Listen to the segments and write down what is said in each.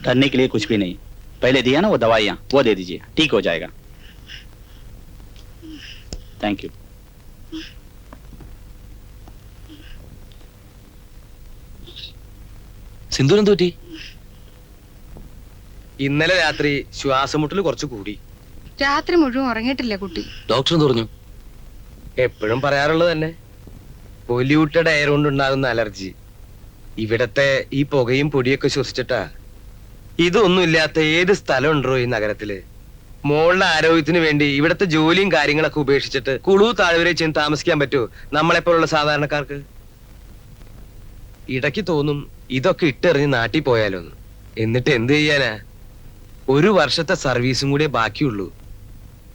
डरने के लिए कुछ भी नहीं पहले दिया ना वो दवाइयाँ वो दे दीजिए ठीक हो जाएगा थैंक यू സിന്ധുവിനെന്ത് പറ്റി ഇന്നലെ രാത്രി ശ്വാസമുട്ടൽ കുറച്ച് കൂടി രാത്രി മുഴുവൻ ഉറങ്ങിയിട്ടില്ല കുട്ടി? ഡോക്ടർ പറഞ്ഞു? എപ്പോഴും പറയാറുള്ളത് തന്നെ. പൊല്യൂട്ടഡ് എയർ കൊണ്ടുണ്ടാകുന്ന അലർജി. ഇവിടത്തെ ഈ പുകയും പൊടിയൊക്കെ ശ്വസിച്ചിട്ടാ. ഇതൊന്നും ഇല്ലാത്ത ഏത് സ്ഥലം ഉണ്ടോ ഈ നഗരത്തിൽ? മോളുടെ ആരോഗ്യത്തിന് വേണ്ടി ഇവിടത്തെ ജോലിയും കാര്യങ്ങളൊക്കെ ഉപേക്ഷിച്ചിട്ട് കുളു താഴ്വരെ ചെന്ന് താമസിക്കാൻ പറ്റുമോ നമ്മളെപ്പോലുള്ള സാധാരണക്കാർക്ക്? ഇടയ്ക്ക് തോന്നും ഇതൊക്കെ ഇട്ടെറിഞ്ഞ് നാട്ടിൽ പോയാലോന്ന്. എന്നിട്ട് എന്ത് ചെയ്യാനാ? ഒരു വർഷത്തെ സർവീസും കൂടിയേ ബാക്കിയുള്ളൂ.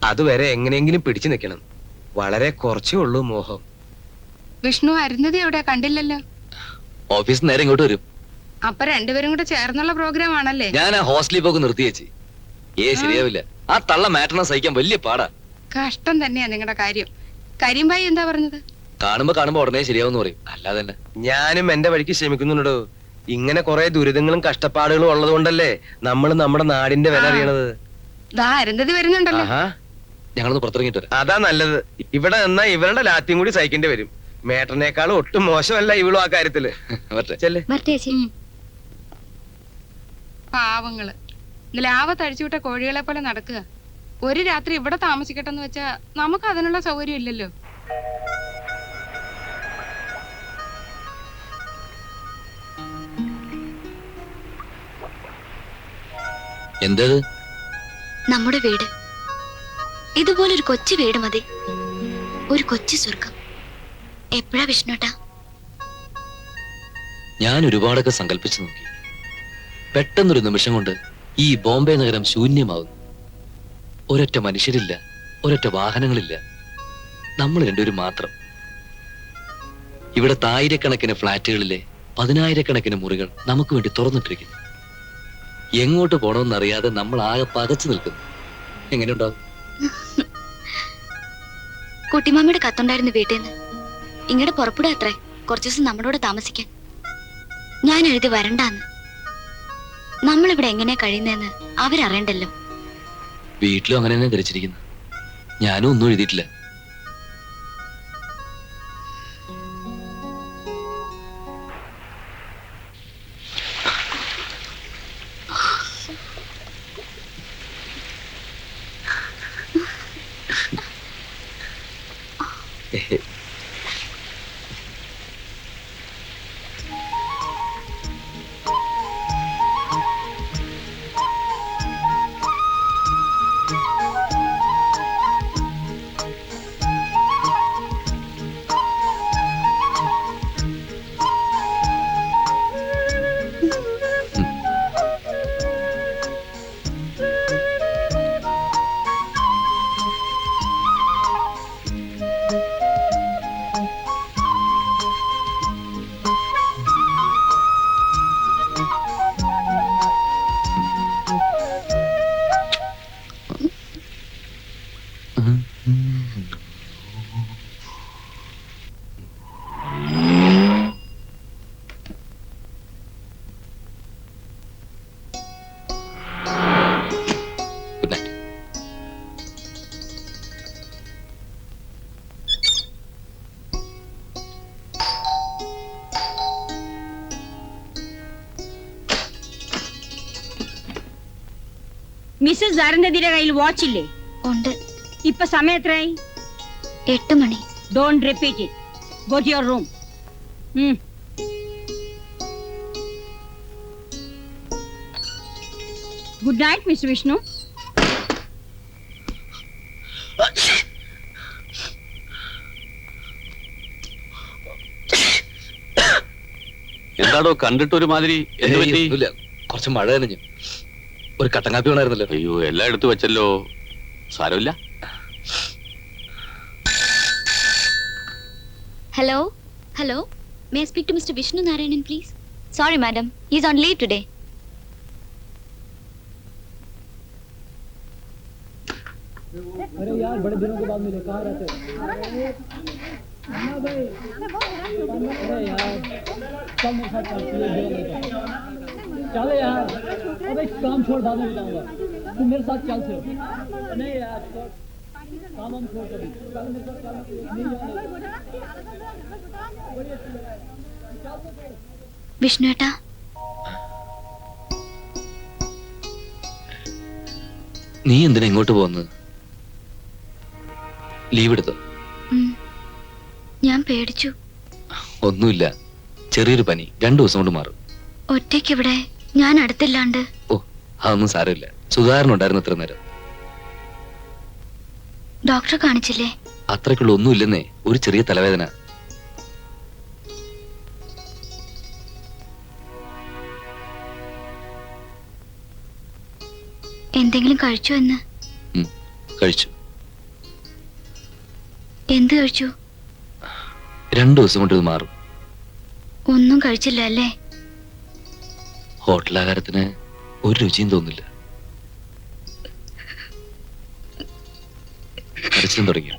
അതുവരെ എങ്ങനെയെങ്കിലും പിടിച്ചു നിൽക്കണം. വളരെ കുറച്ചേ ഉള്ളൂ മോഹം. വിഷ്ണു അരുന്നതി എവിടെ കണ്ടില്ലല്ലോ? ഓഫീസ് നേരെ ഇങ്ങോട്ട് വരും. അപ്പൊ രണ്ടുപേരും കൂടെ ചേർന്നുള്ള പ്രോഗ്രാം ആണല്ലേ? ഞാൻ ആ ഹോസ്റ്റലിൽ പോക്ക് നിർത്തി വെച്ച് ഏ ശരിയാവില്ല. ആ തള്ള മാറ്റണം സഹിക്കാൻ വലിയ പാടാ. കഷ്ടം തന്നെയാ നിങ്ങളുടെ കാര്യം. കരിമ്പായി എന്താ പറഞ്ഞത്? കാണുമ്പോ കാണുമ്പോ ഉടനെ ശരിയാവുന്ന് പറയും. അല്ലാതെ തന്നെ. ഞാനും എന്റെ വഴിക്ക് ശ്രമിക്കുന്നുണ്ടോ ഇങ്ങനെ കുറെ ദുരിതങ്ങളും കഷ്ടപ്പാടുകളും ഉള്ളത് കൊണ്ടല്ലേ നമ്മൾ നമ്മുടെ നാടിന്റെ വില. അറിയണത്? ദാ അരുന്ധതി വരുന്നുണ്ടല്ലോ. ഞങ്ങളൊന്ന് പുറത്തിറങ്ങിട്ട് വരാം. അതാ നല്ലത്. ഇവിടെ നിന്നാ ഇവരുടെ ലാത്തിയും കൂടി സഹിക്കേണ്ടി വരും. മേട്ടനേക്കാളും ഒട്ടും മോശമല്ല ഇവളും ആ കാര്യത്തിൽ. ചെല്ലേ. പാവങ്ങൾ. ലാവ തഴിച്ചുവിട്ട കോഴികളെ പോലെ നടക്കുക. ഒരു രാത്രി ഇവിടെ താമസിക്കട്ടെന്ന് വെച്ചാ നമുക്ക് അതിനുള്ള സൗകര്യം ഇല്ലല്ലോ. എന്തത്? നമ്മുടെ വീട്. ഇതുപോലൊരു കൊച്ചു വീട് മതി. ഒരു കൊച്ചു സ്വർഗം. എപ്പോഴാ വിഷ്ണുട്ടാ? ഞാൻ ഒരുപാടൊക്കെ സങ്കല്പിച്ചു നോക്കി. പെട്ടെന്നൊരു നിമിഷം കൊണ്ട് ഈ ബോംബെ നഗരം ശൂന്യമാവുന്നു. ഒരൊറ്റ മനുഷ്യരില്ല ഒരൊറ്റ വാഹനങ്ങളില്ല. നമ്മൾ രണ്ടുപേരും മാത്രം. ഇവിടെ ആയിരക്കണക്കിന് ഫ്ളാറ്റുകളിലെ പതിനായിരക്കണക്കിന് മുറികൾ നമുക്ക് വേണ്ടി തുറന്നിട്ടിരിക്കുന്നു. എങ്ങോട്ട് പോണമെന്നറിയാതെ നമ്മൾ ആകെ പകച്ചു നിൽക്കുന്നു. എങ്ങനെയുണ്ടാവും? കുട്ടിമാമയുടെ കത്തുണ്ടായിരുന്നു വീട്ടിൽ നിന്ന് ഇങ്ങോട്ട് പുറപ്പെടുക അത്രേ. കുറച്ചു ദിവസം നമ്മുടെ കൂടെ താമസിക്കാൻ. ഞാൻ എഴുതി വരണ്ടാന്ന്. നമ്മളിവിടെ എങ്ങനെയാ കഴിയുന്നതെന്ന് അവരറിയണ്ടല്ലോ. വീട്ടിലും അങ്ങനെ തന്നെ ധരിച്ചിരിക്കുന്നു. ഞാനും ഒന്നും എഴുതിയിട്ടില്ല. മിസ്സസ് അരുന്ധതിയുടെ കയ്യിൽ വാച്ച് ഇല്ലേ? ഉണ്ട്. ഇപ്പൊ സമയം എത്രയായി? എട്ട് മണി. Don't repeat it go to your room good night mister Vishnu എന്താടോ കണ്ടിട്ട് ഒരുമാതിരി എന്ത് പറ്റി? കുറച്ച് മഴ നനഞ്ഞു. ഒരു കട്ടൻ കാപ്പി വേണമായിരുന്നല്ലോ അയ്യോ എല്ലാം എടുത്തു വെച്ചല്ലോ സാരമില്ല hello hello may speak to mister Vishnu Narayanan please sorry madam is on leave today चल यार अबे काम छोड़ बाद में बताऊंगा तू मेरे साथ चल फिर नहीं यार छोड़ काम हम छोड़ कभी चल मेरे साथ चल नहीं जाना വിഷ്ണുവേട്ടാ നീ എന്തിനാ ഇങ്ങോട്ട് പോകുന്നത് ലീവ് എടുത്തോ ഉം. ഞാൻ പേടിച്ചു ഒന്നുമില്ല ചെറിയൊരു പനി രണ്ടു ദിവസം കൊണ്ട് മാറും ഒറ്റയ്ക്ക് ഇവിടെ ഞാൻ അടുത്തില്ലാണ്ട്. ഓ അതൊന്നും സാരമില്ല. സുധാകരൻ ഉണ്ടായിരുന്നു ഇത്ര നേരം. ഡോക്ടറെ കാണിച്ചില്ലേ? അത്രക്കുള്ള ഒന്നും ഇല്ലെന്നേ ഒരു ചെറിയ തലവേദന. എന്തെങ്കിലും കഴിച്ചു എന്ന്? കഴിച്ചു. എന്ത് കഴിച്ചു? രണ്ടു ദിവസം കൊണ്ട് ഇത് മാറും. ഒന്നും കഴിച്ചില്ല അല്ലേ? ഹോട്ടലാഹാരത്തിന് ഒരു രുചിയും തോന്നില്ല കരച്ചിലും തുടങ്ങിയോ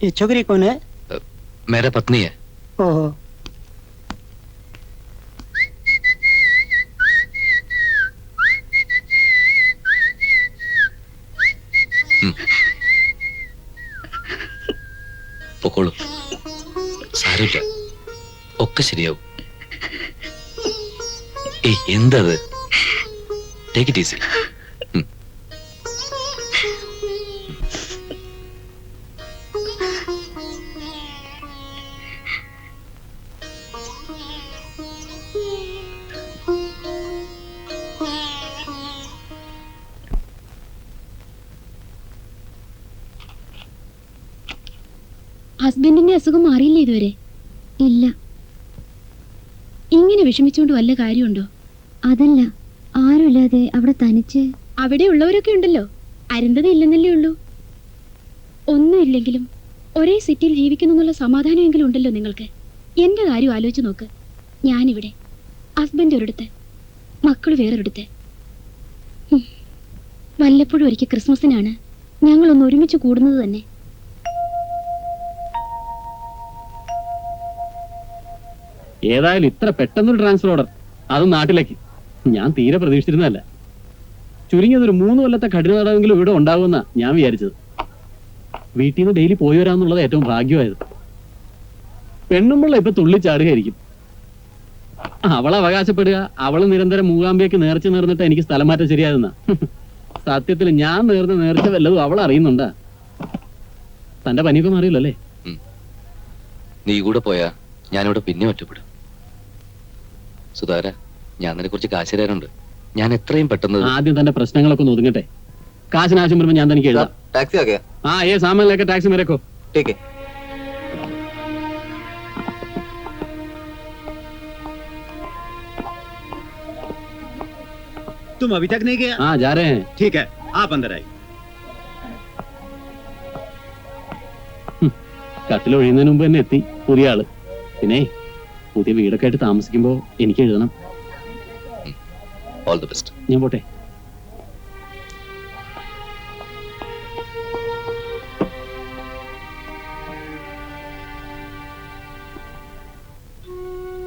ये छोकरी कौन है മേരെ പത്നിയെ ओहो എന്തത്? ടേക്ക് ഹസ്ബൻഡിന്റെ അസുഖം മാറിയില്ലേ ഇതുവരെ? ഇല്ല. ഇങ്ങനെ വിഷമിച്ചുകൊണ്ട് വല്ല കാര്യമുണ്ടോ? അതല്ല ആരുമില്ലാതെ അവിടെ തനിച്ച്? അവിടെ ഉള്ളവരൊക്കെ ഉണ്ടല്ലോ. അരുന്തത് ഇല്ലെന്നല്ലേ ഉള്ളൂ. ഒന്നുമില്ലെങ്കിലും ഒരേ സിറ്റിയിൽ ജീവിക്കുന്നു എന്നുള്ള സമാധാനമെങ്കിലും ഉണ്ടല്ലോ നിങ്ങൾക്ക്. എന്റെ കാര്യം ആലോചിച്ച് നോക്ക്. ഞാനിവിടെ. ഹസ്ബൻഡ് ഒരിടത്ത്. മക്കൾ വേറൊരിടത്ത്. വല്ലപ്പോഴും ഒരിക്കൽ ക്രിസ്മസിനാണ് ഞങ്ങളൊന്ന് ഒരുമിച്ച് കൂടുന്നത് തന്നെ. ഏതായാലും ഇത്ര പെട്ടെന്നൊരു ട്രാൻസ്ഫർ ഓർഡർ അത് നാട്ടിലേക്ക്. ഞാൻ തീരെ പ്രതീക്ഷിച്ചിരുന്നതല്ല. ചുരുങ്ങിയതൊരു മൂന്ന് കൊല്ലത്തെ കഠിന തടവെങ്കിലും ഇവിടെ ഉണ്ടാകുമെന്ന ഞാൻ വിചാരിച്ചത്. വീട്ടിൽ നിന്ന് ഡെയിലി പോയി വരാമെന്നുള്ളത് ഏറ്റവും ഭാഗ്യമായത്. പെണ്ണുമ്പിള്ള ഇപ്പൊ തുള്ളിച്ചാടുകയായിരിക്കും അവളെ അവകാശപ്പെടുക അവൾ നിരന്തരം മൂകാംബിയൊക്കെ നേർച്ച നേർന്നിട്ട് എനിക്ക് സ്ഥലം മാറ്റം ശരിയാകുന്ന. സത്യത്തിൽ ഞാൻ നേർന്ന നേർച്ച വല്ലതും അവൾ അറിയുന്നുണ്ടാ? തന്റെ പനിയൊക്കെ മാറിയല്ലോ അല്ലേ? നീ കൂടെ പോയാ ഞാനിവിടെ പിന്നെ ഒറ്റപ്പെടും. സുധാര ഞാൻ നിന്നെ കുറച്ച് കാശ് തരാനുണ്ട് ഞാൻ എത്രയും പെട്ടെന്ന് ആദ്യം തന്റെ പ്രശ്നങ്ങളൊക്കെ ഒന്ന് ഒതുങ്ങട്ടെ കാശിന് ആവശ്യം വരുമ്പോ ഞാൻ തനിക്ക് എഴുതാം टैक्सी आ गया हाँ ये सामान लेकर टैक्सी में रखो ठीक है तुम अभी तक नहीं गया हाँ जा रहे हैं ठीक है आप अंदर आइए കട്ടിൽ ഒഴിയുന്നതിന് മുമ്പ് തന്നെ എത്തി പുതിയ ആള് പിന്നെ പുതിയ വീടൊക്കെ ആയിട്ട് താമസിക്കുമ്പോ എനിക്ക് എഴുതണം ഓൾ ദി ബെസ്റ്റ് ഞാൻ പോട്ടെ.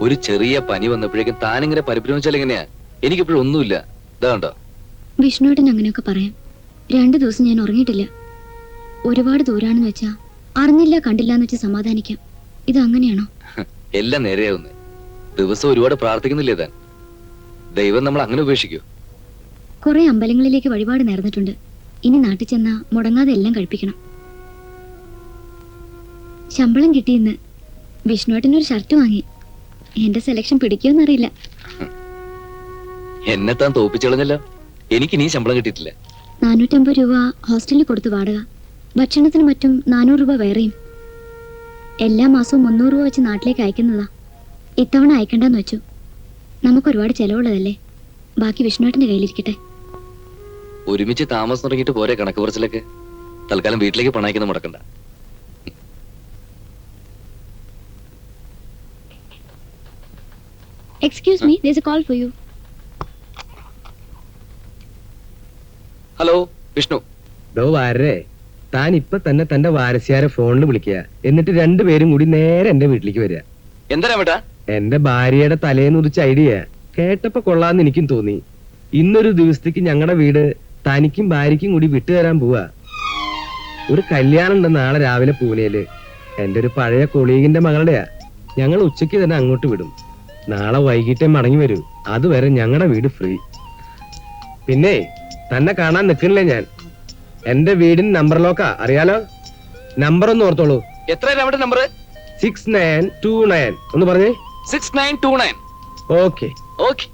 ഒരു ചെറിയ പനി വന്നപ്പോഴേക്കും താനിങ്ങനെ പരിഭ്രമിച്ചാൽ എങ്ങനെയാ? എനിക്കിപ്പോഴും ഒന്നുമില്ല. ഇതാണ്ടോ വിഷ്ണുവേട്ടൻ അങ്ങനെയൊക്കെ പറയാം. രണ്ടു ദിവസം ഞാൻ ഉറങ്ങിയിട്ടില്ല. ഒരുപാട് ദൂരാണെന്ന് വെച്ചാ അറിഞ്ഞില്ല കണ്ടില്ല എന്ന് വെച്ച് സമാധാനിക്കാം. ഇത് അങ്ങനെയാണോ എല്ലാം നേരെയാവുന്നേ. ദിവസം ഒരുപാട് പ്രാർത്ഥിക്കുന്നില്ലേ താൻ? ദൈവം നമ്മൾ അങ്ങനെ ഉപേക്ഷിക്കൂ. കുറെ അമ്പലങ്ങളിലേക്ക് വഴിപാട് നേർന്നിട്ടുണ്ട്. ഇനി നാട്ടിൽ ചെന്നാ മുടങ്ങാതെ എല്ലാം കഴിപ്പിക്കണം. ശമ്പളം കിട്ടിയെന്ന് വിഷ്ണുവേട്ടനൊരു ഷർട്ട് വാങ്ങി. എന്റെ സെലക്ഷൻ പിടിക്കുമെന്നറിയില്ല എന്നെ താൻ തോപ്പിച്ചളഞ്ഞല്ലോ. എനിക്ക് നീ ശമ്പളം കിട്ടിയിട്ടില്ല. നാനൂറ്റമ്പത് രൂപ ഹോസ്റ്റലിൽ കൊടുത്ത് വാടക. ഭക്ഷണത്തിന് മറ്റും നാനൂറ് രൂപ വേറെയും. എല്ലാ മാസവും മുന്നൂറ് രൂപ വെച്ച് നാട്ടിലേക്ക് അയക്കുന്നതാ. ഇത്തവണ അയക്കണ്ടെന്ന് വെച്ചു. നമുക്ക് ഒരുപാട് ചെലവുള്ളതല്ലേ? ബാക്കി വിഷ്ണുവേട്ടന്റെ കയ്യിലിരിക്കട്ടെ. ഒരുമിച്ച് താമസം തുടങ്ങിയിട്ട് പോരെ കണക്ക് കുറച്ചിലൊക്കെ തൽക്കാലം വീട്ടിലേക്ക് പണയക്കുന്ന മുടക്കണ്ട. Excuse me there's a call for you hello Vishnu ദോ വാരേ താൻ ഇപ്പൊ തന്നെ തന്റെ വാരസ്യാരെ ഫോണിൽ വിളിക്കുക. എന്നിട്ട് രണ്ടുപേരും കൂടി നേരെ എന്റെ വീട്ടിലേക്ക് വരിക. എന്തരാ വേട്ടാ എന്റെ ഭാര്യയുടെ തലേന്ന് ഉദിച്ച ഐഡിയ കേട്ടപ്പോ കൊള്ളാന്ന് എനിക്കും തോന്നി. ഇന്നൊരു ദിവസത്തേക്ക് ഞങ്ങളുടെ വീട് തനിക്കും ഭാര്യയ്ക്കും കൂടി വിട്ടുതരാൻ പോവാ. ഒരു കല്യാണം ഉണ്ട് നാളെ രാവിലെ പൂനെയിൽ. എന്റെ ഒരു പഴയ കൊളീഗിന്റെ മകളുടെയാ. ഞങ്ങൾ ഉച്ചയ്ക്ക് തന്നെ അങ്ങോട്ട് വിടും. നാളെ വൈകിട്ടേ മടങ്ങി വരൂ. അതുവരെ ഞങ്ങളുടെ വീട് ഫ്രീ. പിന്നെ തന്നെ കാണാൻ നിൽക്കണില്ലേ ഞാൻ? എന്റെ വീടിന് നമ്പർ ലോക്കാ. അറിയാലോ? നമ്പർ ഒന്ന് ഓർത്തോളൂ എത്ര number six nine two nine. ഒന്ന് പറഞ്ഞേ. Six nine two nine okay okay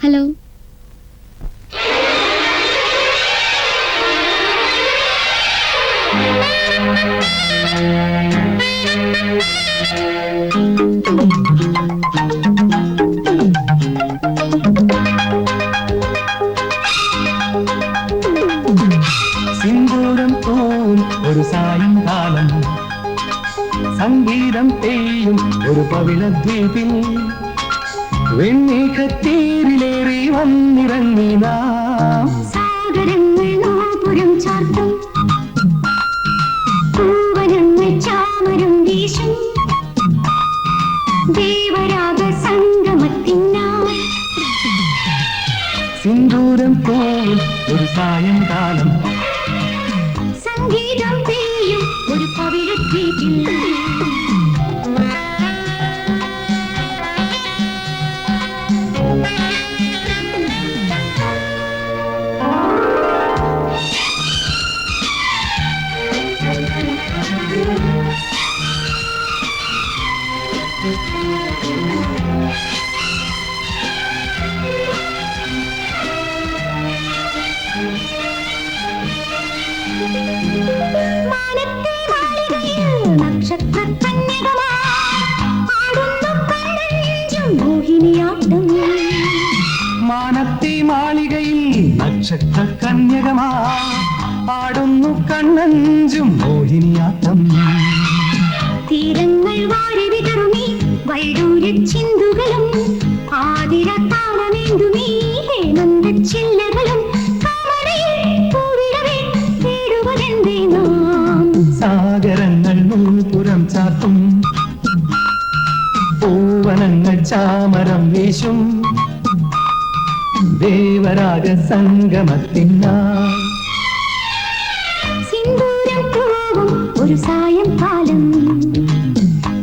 hello ഒരു സായങ്കാലം. സംഗീതം പെയ്യും ഒരു പവിഴദ്വീപിൽ വെണ്ണീക്കത്തേരിലേറി വന്നിറങ്ങി നാം. സാഗരങ്ങൾ നോപുരം ചാർത്തും. പൂവനങ്ങൾ ചാമരം വീശും. ദേവരാഗ സംഗമത്തിനായി സിന്ദൂരം പോൽ ഒരു സായങ്കാലം. സംഗീതം ചെയ്യും ഒരു പവിഴദ്വീപിൽ മാനത്തെ മാളികയിൽ നക്ഷത്ര കന്യകമാ പാടുന്നു കണ്ണഞ്ചും മോഹിനിയാട്ടം. തീരങ്ങൾ വാരി വിതറുമേ വൈഡൂര ചിന്തുകളും ആതിര സിന്ദൂരം പൂവും ഒരു സായംകാലം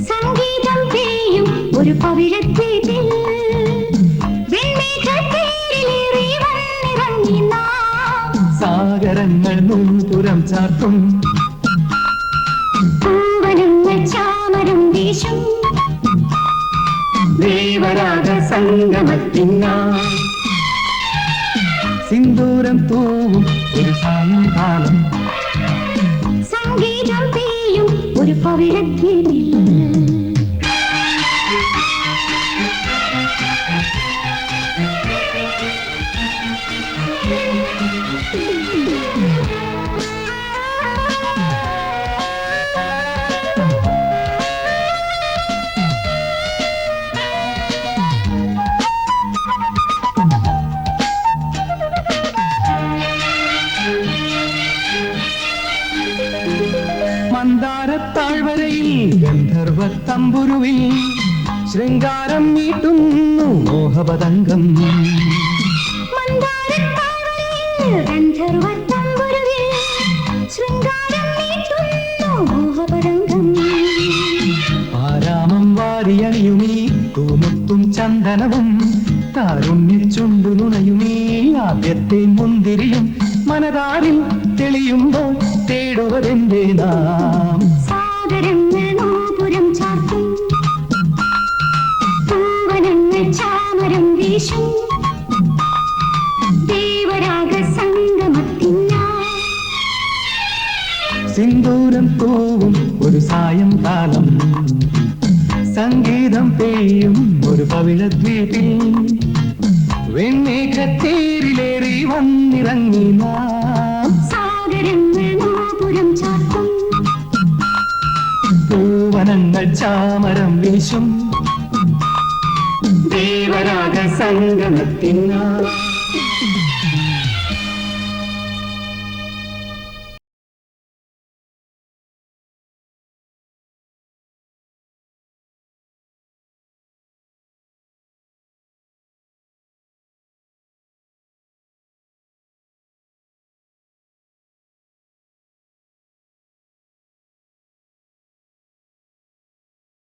സംഗീതം പേയും ഒരു നാം. സാഗരങ്ങൾ നൂപുരം ചാർത്തും. പൂവനങ്ങൾ ചാമരം വീശും. ദേവരാഗ സംഗമത്തിനായി സിന്ദൂരം തൂവും ഒരു സായങ്കാലം. സംഗീതം തീയും ഒരു പവിഴദ്വീപിൽ ഗന്ധർവ തമ്പുരുവിൽ ശൃംഗാരം മീട്ടുന്നു മോഹപതംഗം. നീട്ടുന്നു മോഹപരംഗം ആരാമം വാരിയണിയുമീ തൂമുത്തും ചന്ദനവും താരുണ്യച്ചുണ്ടു നുണയുമീ ആദ്യത്തെ മുന്തിരിയും മനതാരിൽ തെളിയുമ്പോൾ തേടുവതെന്റെ നാം. പെയ്യും ഒരു പവിഴദ്വീപിൽ വെണ്ണേക്കത്തേരിലേറി വന്നിറങ്ങി പൂവനങ്ങൾ ചാമരം വീശും. ദേവരാഗ സംഗമത്തിനാ